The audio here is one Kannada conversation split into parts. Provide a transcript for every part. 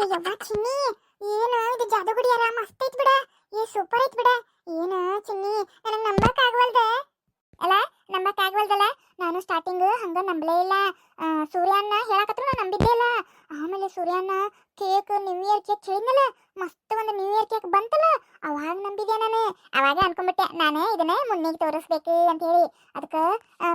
ಯವ್ವ, ಚಿನ್ನಿ, ಏನು? ಇದು ಜಾದುಗುಡಿಯಾರ ಮಸ್ತ್ ಐತ್ ಬಿಡ. ಏ ಸೂಪರ್ ಐತ್ ಬಿಡ. ಏನು, ಚಿನ್ನಿ, ನನಗೆ ನಂಬಕ್ ಅಲ್ಲ, ನಂಬಕ್ ಆಗವಲ್ದಲ್ಲ? ನಾನು ಸ್ಟಾರ್ಟಿಂಗ್ ಹಂಗ ನಂಬಲೇ ಇಲ್ಲ. ಸೂರ್ಯನ ಹೇಳಕತ್ರ ನಾನು ನಂಬಿದ್ದೇ ಇಲ್ಲ. ಆಮೇಲೆ ಸೂರ್ಯನ ಕೇಕ್ ನ್ಯೂ ಇಯರ್ ಕೇಕ್ ಹೇಳಿದ್ನಲ್ಲ, ಮಸ್ತ್ ಒಂದು ನ್ಯೂ ಇಯರ್ ಕೇಕ್ ಬಂತಲ್ಲ, ಅವಾಗ ನಂಬಿದ್ದೆ ನಾನು. ಅವಾಗ ಅನ್ಕೊಂಡ್ಬಿಟ್ಟೆ ನಾನೇ ಇದನ್ನ ಮುನ್ನಿಗೆ ತೋರಿಸ್ಬೇಕು ಅಂತ ಹೇಳಿ. ಅದಕ್ಕೆ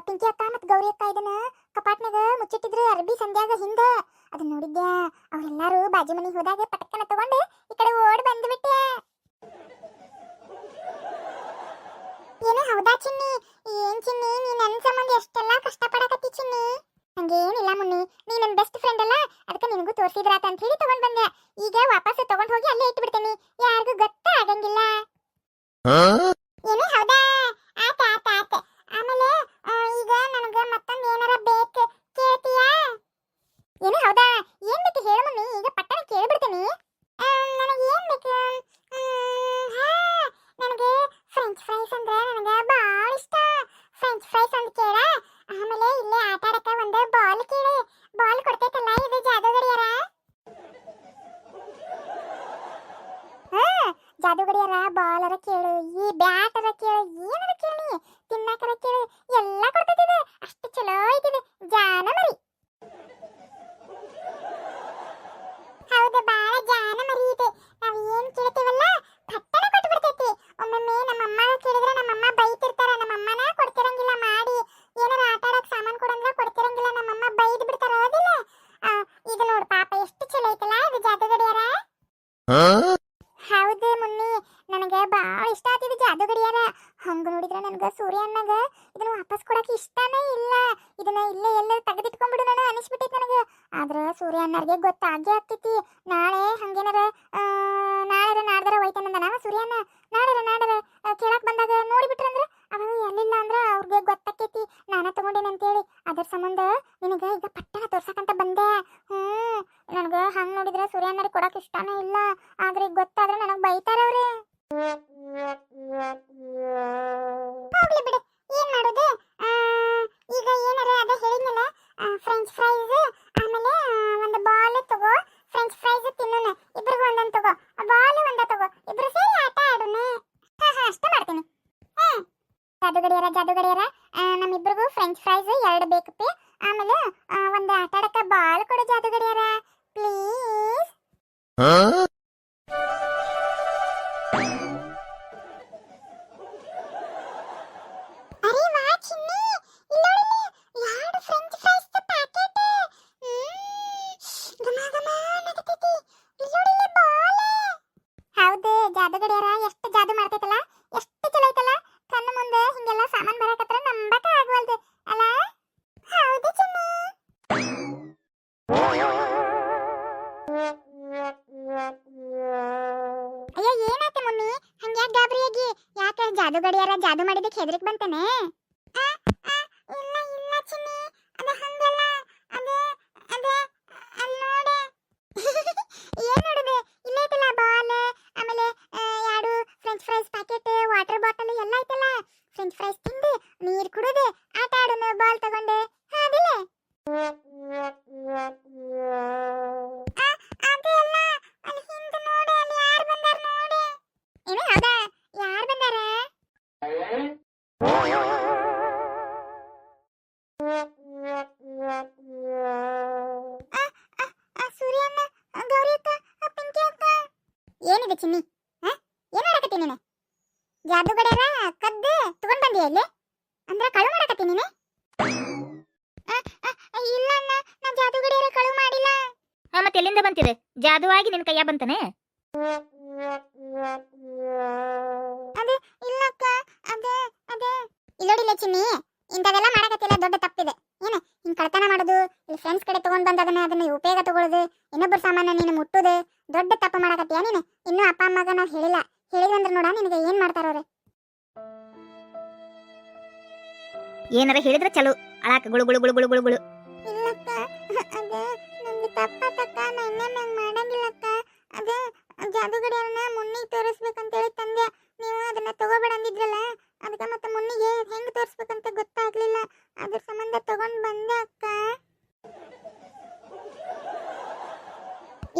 ಪಿಂಕಿ ಅಕ್ಕ ಮತ್ತು ಗೌರಿ ಅಕ್ಕ ಇದನ್ನ ಕಪಾಟ್ನಾಗ ಮುಚ್ಚಿಟ್ಟಿದ್ರು ಅರ್ಬಿ ಸಂಧ್ಯಾಗ ಹಿಂದ. ಅದನ್ನ ನೋಡಿದ್ದೆ ಅವರೆಲ್ಲರೂ ಬಾಜು ಮನೆಗೆ ಹೋದಾಗ ಪಟಕನ ತಗೊಂಡು ಈ ಕಡೆ ಓಡ್ ಬಂದ್ಬಿಟ್ಟೆ ಏನು ಹೌದಾ ಚಿನ್ನಿ? ಏನ್ ಚಿನ್ನಿ? ನೀ ನನ್ನ ಸಂಬಂಧ ಎಷ್ಟೆಲ್ಲ ಕಷ್ಟಪಡಕತ್ತಿ ಚಿನ್ನಿ? ಹಂಗೇನಿಲ್ಲ ಮುನ್ನಿ. ನೀ ನನ್ನ ಬೆಸ್ಟ್ ಫ್ರೆಂಡ್ ಅಲ್ಲ? ಅದಕ್ಕೆ ನಿನಗೂ ತೋರಿಸಿದ್ರಾತ ಅಂತ ಹೇಳಿ ತಗೊಂಡ್ ಬಂದೆ. ಈಗ ವಾಪಸ್ ತಗೊಂಡ್ ಹೋಗಿ ಅಲ್ಲೇ ಇಟ್ಬಿಡ್ತೀನಿ. ಯಾರಿಗೂ ಗೊತ್ತ ಆಗಂಗಿಲ್ಲ ಏನು ಹೌದಾ ಆತ ಆತ ಆತ ಆಮೇಲೆ ಆ, ಈಗ ನನಗ ಮತ್ತೊಂದ್ ಏನಾರ ಬೇಕು ಕೇಳ್ತೀಯಾ ಏನು ಹೌದಾ ಏನ್ ಬೇಕು ಹೇಳು ಮಮ್ಮಿ ಈಗ ಪಟ್ಟಣ ಕೇಳ್ಬಿಡ್ತೀನಿ ನನಗೆ ಏನ್ ಬೇಕು ಮ್, ಹಾ ನನಗೆ ಫ್ರೆಂಚ್ ಫ್ರೈಸ್ ಅಂದ್ರೆ ನನಗೆ ಭಾಳ ಇಷ್ಟ ಫ್ರೆಂಚ್ ಫ್ರೈಸ್ ಅಂತ ಕೇಳ ಆಮೇಲೆ ಇಲ್ಲೇ ಆಟ ಆಡಕ್ಕೆ ಒಂದು ಬಾಲ್ ಕೇಳಿ ಬಾಲ್ ಕೊಡ್ತೈತಲ್ಲ ಇದು ಜಾದೂಗಡಿಯಾರ ಹಾ ಜಾದೂಗಡಿಯಾರ ಬಾಲರ ಕೇಳು ಈ ಬ್ಯಾಟರ ಕೇಳು ಏನರ ಕೇಳಿ ತಿನ್ನಕರ ಕೇಳು ಎಲ್ಲ ಕೊಡ್ತೈತಿದೆ ಅಷ್ಟು ಚಲೋ ಐತಿದೆ ಜಾನ ಮರಿ ಹೌದು ಬಾಳ ಜಾನ ಮರಿ ಇದೆ ನಾವ್ ಏನ್ ಕೇಳ್ತೀವಲ್ಲ ಪಟ್ಟಣ ಕೊಟ್ಟು ಬಿಡ್ತೈತಿ ಒಮ್ಮೊಮ್ಮೆ ನಮ್ಮಮ್ಮ ಕೇಳಿದ್ರೆ ನಮ್ಮಮ್ಮ ಬೈತಿರ್ತಾರ ನಮ್ಮಮ್ಮನ ಕೊಡ್ತಿರಂಗಿಲ್ಲ ಮಾಡಿ ಏನಾರ ಆಟ ಆಡಕ್ ಸಾಮಾನ್ ಕೊಡಂದ್ರ ಕೊಡ್ತಿರಂಗಿಲ್ಲ ನಮ್ಮಮ್ಮ ಬೈದ್ ಬಿಡ್ತಾರ ಹೌದಿಲ್ಲ ಆ, ಇದು ನೋಡು ಪಾಪ ಎಷ್ಟು ಚಲೋ ಐತಲ್ಲ ಇದು ಜಾದೂಗಡಿಯಾರ ಹೌದು ಮುನ್ನಿ ನನಗೆ ಭಾಳ ಇಷ್ಟ ಆತಿದು ಜಾದೂಗಡಿಯಾರ ಹಂಗ ನೋಡಿದ್ರೆ ನನಗೆ ಸೂರ್ಯ ಇದನ್ನ ವಾಪಸ್ ಕೊಡಕ್ಕೆ ಇಷ್ಟನೇ ಇಲ್ಲ. ಇದನ್ನ ಇಲ್ಲೇ ಎಲ್ಲ ತೆಗೆದಿಟ್ಕೊಂಡ್ಬಿಡು ನಾನು ಅನಿಸ್ಬಿಟ್ಟೈತೆ ನನಗೆ. ಆದ್ರೆ ಸೂರ್ಯ ಅಣ್ಣರಿಗೆ ಗೊತ್ತಾಗೇ ಆಗ್ತೈತಿ. ನಾಳೆ ಹಂಗೇನಾರ ಆ, ನಾಡ್ದಾರ ಹೋಯ್ತಾನಂದ ನಾವ ಸೂರ್ಯನ ನಾಡರ ನಾಡರ ಆ, ಕೇಳಕ್ ಬಂದಾಗ ನೋಡಿಬಿಟ್ರಂದ್ರ ಅವಾಗ ಎಲ್ಲಿಲ್ಲ ಅಂದ್ರ ಅವ್ರಿಗೆ ಗೊತ್ತಾಕೈತಿ ನಾನ ತಗೊಂಡೇನೆ ಅಂತೇಳಿ. ಅದ್ರ ಸಂಬಂಧ ನಿನಗ ಈಗ ಪಟ್ಟಣ ತೋರ್ಸಕಂತ ಬಂದೆ. ಹ್ಮ್ ನನಗೆ ಹಂಗ್ ನೋಡಿದ್ರೆ ಸೂರ್ಯ ಅಣ್ಣರಿಗೆ ಕೊಡಕ್ ಇಷ್ಟನೇ ಇಲ್ಲ. ಆದ್ರೆ ಗೊತ್ತಾದ್ರೆ ನನಗ್ ಬೈತಾರ ಅವ್ರೆ ಹೋಗ್ಲಿ ಬಿಡು. ಏನ್ ಮಾಡೋದು? ಈಗ ಏನಾರ ಅದ ಹೇಳಿದ್ನಲ್ಲ ಫ್ರೆಂಚ್ ಫ್ರೈಸ್ ಆಮೇಲೆ ಒಂದು ಜಾದು ಗಡಿಯಾರ ಜಾದು ಮಾಡಿದಕ್ಕೆ ಹೆದರಿಕ್ ಬಂತಾನೆ? ಇಲ್ಲ ಇಲ್ಲ ಚಿನ್ನಿ. ಅದು ಹಂಗಲ್ಲ. ಅದು ಅದು ಅಲ್ಲಿ ಏನ್ ನೋಡಿದೆ? ಇಲ್ಲೇ ಐತಲ್ಲ ಬಾಲ್, ಆಮೇಲೆ ಎರಡು French fries packet water bottle ಎಲ್ಲ ಐತಲ್ಲ. ಫ್ರೆಂಚ್ ಫ್ರೈಸ್ ತಿಂದು ನೀರ್ ಕುಡಿದು ಆಟ ಆಡೋಣ ಬಾಲ್ ತಗೊಂಡೆ. ಅದಿಲ್ಲ ಅದು ಅಲ್ಲ ಅಲ್ಲಿ ಹಿಂದೆ ನೋಡಿ ಅಲ್ಲಿ ಯಾರು ಬಂದಾರ ನೋಡಿ ಏನು ಹೌದಾ ಯಾರು ಬಂದಾರ ಆ, ಆ, ಆ, ಸೂರ್ಯಣ್ಣ ಆ, ಗೌರಿ ಅಕ್ಕ ಆ, ಪಿಂಕಿ ಅಕ್ಕ ಏನಿದೆ ಚಿನ್ನಿ? ಏನ್ ಮಾಡಕತ್ತಿ ನೀನು? ಜಾದುಗಡೆರ ಕದ್ದು ತಗೊಂಡ್ ಬಂದಿ ಇಲ್ಲಿ? ಅಂದ್ರೆ ಕಳು ಮಾಡಕತ್ತಿ ನೀನು? ಇಲ್ಲ ಅಣ್ಣ, ನಾ ಜಾದುಗಡೆರ ಕಳು ಮಾಡಿಲ್ಲ. ಮತ್ತೆ ಎಲ್ಲಿಂದ ಬಂತಿದೆ? ಜಾದುವಾಗಿ ನಿನ್ ಕೈಯ ಬಂತಾನೆ? ಇಲ್ಲೋಡಿಲ್ಲ ಚಿನ್ನಿ ಇಂಥವೆಲ್ಲ ಮಾಡಕತ್ತಿಲ್ಲ ದೊಡ್ಡ ತಪ್ಪಿದೆ. ಏನು ಹಿಂಗ್ ಕಳ್ತನ ಮಾಡೋದು ಇಲ್ಲಿ ಫ್ರೆಂಡ್ಸ್ ಕಡೆ ತಗೊಂಡ್ ಬಂದ ಅದನ್ನ ಅದನ್ನ ಉಪಯೋಗ ತಗೊಳ್ಳೋದು ಇನ್ನೊಬ್ಬರ ಸಾಮಾನ್ಯ ನೀನು ಮುಟ್ಟುದು ದೊಡ್ಡ ತಪ್ಪು ಮಾಡಕತ್ತೀಯ ನೀನು? ಇನ್ನು ಅಪ್ಪ ಅಮ್ಮಗ ನಾವು ಹೇಳಿಲ್ಲ. ಹೇಳಿದ್ರಂದ್ರೆ ನೋಡ ನಿನಗೆ ಏನ್ ಮಾಡ್ತಾರ ಅವ್ರು? ಏನಾರ ಹೇಳಿದ್ರೆ ಚಲೋ. ಅಳಾಕ ಗುಳು ಗುಳು ಗುಳು ಗುಳು ಗುಳು. ಗುಳು ಇಲ್ಲಕ್ಕ ಅದೇ ನಂದು ತಕ್ಕ ನಾ ಇನ್ನೊಮ್ಮೆ ಮಾಡಂಗಿಲ್ಲಕ್ಕ. ಅದೇ ಜಾದುಗಡಿಯನ್ನ ಮುನ್ನಿಗೆ ತೋರಿಸ್ಬೇಕಂತೇಳಿ ತಂದೆ ನೀವು ಅದನ್ನ ತಗೋಬೇಡ ಅಂದಿದ್ರಲ್ಲ ಅದಕ್ಕೆ ಮತ್ತೆ ಮುನ್ನಿಗೆ ಹೆಂಗ್ ತೋರಿಸ್ಬೇಕಂತ ಗೊತ್ತಾಗ್ಲಿಲ್ಲ ಅದ್ರ ಸಂಬಂಧ ತಗೊಂಡ್ ಬಂದೆ ಅಕ್ಕ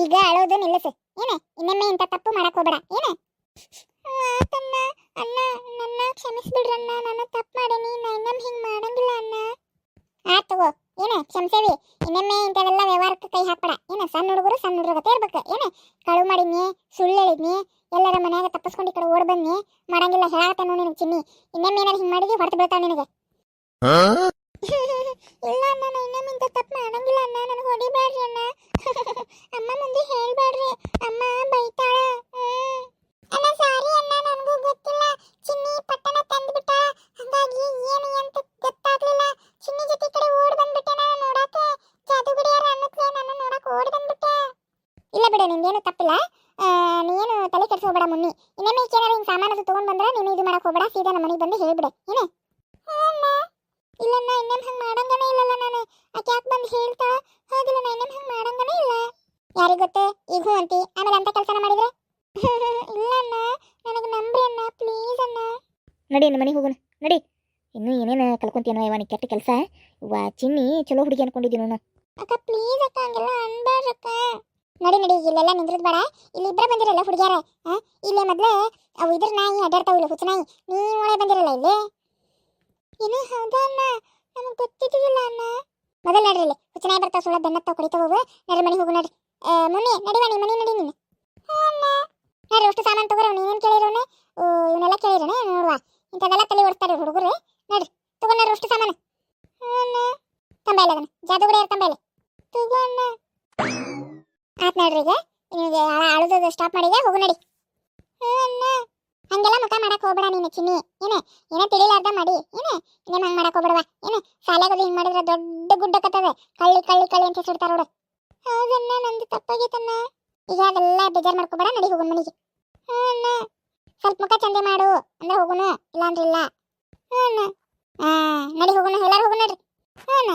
ಈಗ ಅಳೋದು ನಿಲ್ಲಿಸು. ಏನ ಇನ್ನೊಮ್ಮೆ ಇಂಥ ತಪ್ಪು ಮಾಡಕ್ ಹೋಗ್ಬೇಡ. ಏನ? ಆತನ್ನ ಅಣ್ಣ ನನ್ನ ಕ್ಷಮಿಸ್ಬಿಡ್ರಣ್ಣ ನಾನು ತಪ್ಪು ಮಾಡೇನಿ. ನಾ ಇನ್ನೊಮ್ಮೆ ಹಿಂಗೆ ಮಾಡಂಗಿಲ್ಲ ಅಣ್ಣ. ಆತ್ ಏನ ಕ್ಷಮಿಸೇವಿ. ಇನ್ನೊಮ್ಮೆ ಇಂಥವೆಲ್ಲ ವ್ಯವಹಾರಕ್ಕೆ ಕೈ ಹಾಕ್ಬೇಡ. ಏನ ಸಣ್ಣ ಹುಡುಗರು ಸಣ್ಣ ಹುಡುಗರ ಗತೆ ಇರ್ಬೇಕು. ಏನ ಕಳು ಮಾಡಿದ್ನಿ ಸುಳ್ಳು ಹೇಳಿದ್ನಿ ಎಲ್ಲರ ಮನ್ಯಾಗ ತಪ್ಪಿಸ್ಕೊಂಡು ಈ ಕಡೆ ಓಡ್ ಬಂದ್ನಿ. ಮಾಡಂಗಿಲ್ಲ ಹೇಳತ್ತ ನೋಡಿ ನಿನಗೆ ಚಿನ್ನಿ. ಇನ್ನೊಮ್ಮೆ ಏನಾರು ಹಿಂಗೆ ಮಾಡಿದ್ವಿ ಹೊರತು ಬೀಳ್ತಾವ ನಿನಗೆ. ಇಲ್ಲ ಅಣ್ಣ ನಾನು ಇನ್ನೊಮ್ಮೆ ಇಂಥ ತಪ್ಪು ಮಾಡಂಗಿಲ್ಲ ಅಣ್ಣ. ನನಗೆ ನಿಂದೇನು ತಪ್ಪಿಲ್ಲ. ನೀನು ತಲೆ ಕೆಡ್ಸ್ಕೋಬೇಡ ಮುನ್ನಿ ಇನ್ನೊಮ್ಮೆ ಏನಾರ ಹಿಂಗೆ ಸಾಮಾನು ತೊಗೊಂಡು ಬಂದ್ರೆ ನೀನು ಇದು ಮಾಡಕ್ಕೆ ಹೋಗ್ಬೇಡ ಸೀದಾ ನಮ್ಮ ಮನೆಗೆ ಬಂದು ಹೇಳ್ಬಿಡೆ. ಏನೇ? ಇಲ್ಲಣ್ಣ ಇನ್ನೊಮ್ಮೆ ಹಂಗೆ ಮಾಡಂಗನೇ ಇಲ್ಲಲ್ಲ ನಾನು. ಆಕೆ ಯಾಕೆ ಬಂದು ಹೇಳ್ತಾಳ? ಹೌದಿಲ್ಲ ನಾ ಇನ್ನೊಮ್ಮೆ ಹಂಗೆ ಮಾಡಂಗನೇ ಇಲ್ಲ. ಯಾರಿಗೆ ಗೊತ್ತು? ಈಗ ಹ್ಞೂ ಅಂತಿ. ಆಮೇಲೆ ಅಂತ ಕೆಲಸನ ಮಾಡಿದ್ರೆ? ಇಲ್ಲ ಅಣ್ಣ ನನಗೆ ನಂಬ್ರಿ ಅಣ್ಣ ಪ್ಲೀಸ್ ಅಣ್ಣ. ನಡಿ ನಮ್ಮ ಮನೆಗೆ ಹೋಗೋಣ. ನಡಿ. ಇನ್ನೂ ಏನೇನು ಕಲ್ಕೊಂತೀನೋ ಇವ ನೀ ಕೆಟ್ಟ ಕೆಲಸ. ವಾ ಚಿನ್ನಿ ಚಲೋ ಹುಡುಗಿ ಅನ್ಕೊಂಡಿದ್ದೀನಿ ನಾನು ಅಕ್ಕ ಪ್ಲೀಸ್ ಅಕ್ಕ ಹಂಗೆಲ್ಲ ಅನ್ಬಾರ್ದಕ್ಕ ನಡಿ ನಡಿ, ಇಲ್ಲೆಲ್ಲ ನಿಂದ್ರದ್ ಬೇಡ. ಇಲ್ಲಿ ಇಬ್ಬರ ಬಂದಿರಲ್ಲ ಹುಡುಗಿಯಾರ ಇಲ್ಲೇ ಮೊದ್ಲು ಅವು ಇದ್ರ ನಾಯಿ ಅಡ್ಡಾಡ್ತಾವ ಇಲ್ಲ ಹುಚ್ಚ ನಾಯಿ ಬಂದಿರಲ್ಲ ಇಲ್ಲಿ? ಏನು ಹೌದಾ ಅಣ್ಣ? ನಮಗೆ ಗೊತ್ತಿದ್ದಿಲ್ಲ ಅಣ್ಣ. ಮೊದಲು ನಡ್ರಿ ಇಲ್ಲಿ, ಹುಚ್ಚ ನಾಯಿ ಬರ್ತಾವ ಸುಳ್ಳ ಬೆನ್ನತ್ತಾವ ಕುಡಿತಾವ ನಡ್ರಿ ಮನೆಗೆ ಹೋಗು, ನಡ್ರಿ. ಮುನ್ನಿ ನಡಿವ ನೀ ಮನೆ ನಡಿ ನೀನು. ನಡ್ರಿ, ಅಷ್ಟು ಸಾಮಾನು ತಗೋರ ನೀನೇನು ಕೇಳಿರೋನೆ? ಇವನ್ನೆಲ್ಲ ಕೇಳಿರೋಣ ನೋಡುವ. ಇಂಥದ್ದೆಲ್ಲ ತಲೆ ಓಡಿಸ್ತಾರೆ ಹುಡುಗರು. ನಡ್ರಿ, ತಗೊಂಡ್ ನಡ್ರಿ ಅಷ್ಟು ಸಾಮಾನು. ತಂಬೈಲ ಅದನ್ನ. ಜಾದುಗುಡಿ ತಂಬಾಯಿಲ್ಲ ತಗೋಣ್ಣ ಆತ್ ನೋಡ್ರಿ ಈಗ. ಅಳೋದು ಸ್ಟಾಪ್ ಮಾಡಿದೆ, ಹೋಗು ನಡಿ. ಹಂಗೆಲ್ಲ ಮುಖ ಮಾಡಕ್ ಹೋಗ್ಬೇಡ ನೀನು ಚಿನ್ನಿ. ಏನೇ? ಏನೋ ತಿಳಿಲಾರ್ದ ಮಾಡಿ. ಏನೇ? ಇನ್ನೇನು ಹಂಗೆ ಮಾಡಕ್ ಹೋಗ್ಬೇಡವ? ಏನೇ? ಶಾಲೆಗದು ಹಿಂಗೆ ಮಾಡಿದ್ರೆ ದೊಡ್ಡ ಗುಡ್ಡ ಕತ್ತವೆ ಕಳ್ಳಿ ಕಳ್ಳಿ ಕಳ್ಳಿ ಅಂತ ಸುಡ್ತಾರ ನೋಡು. ಹೌದಣ್ಣ ನಂದು ತಪ್ಪಾಗಿತ್ತಣ್ಣ ಈಗ ಅದೆಲ್ಲ ಬೇಜಾರು ಮಾಡ್ಕೋಬೇಡ, ನಡಿ ಹೋಗೋಣ ಮನೆಗೆ. ಅಣ್ಣ. ಸ್ವಲ್ಪ ಮುಖ ಚಂದೆ ಮಾಡು. ಅಂದ್ರೆ ಹೋಗೋಣ ಇಲ್ಲ ಅಂದ್ರೆ ಇಲ್ಲ. ಹ್ಞೂ ಅಣ್ಣ. ಹಾಂ, ನಡಿ ಹೋಗೋಣ ಎಲ್ಲರೂ ಹೋಗೋಣ ನೋಡ್ರಿ. ಹ್ಞೂ ಅಣ್ಣ.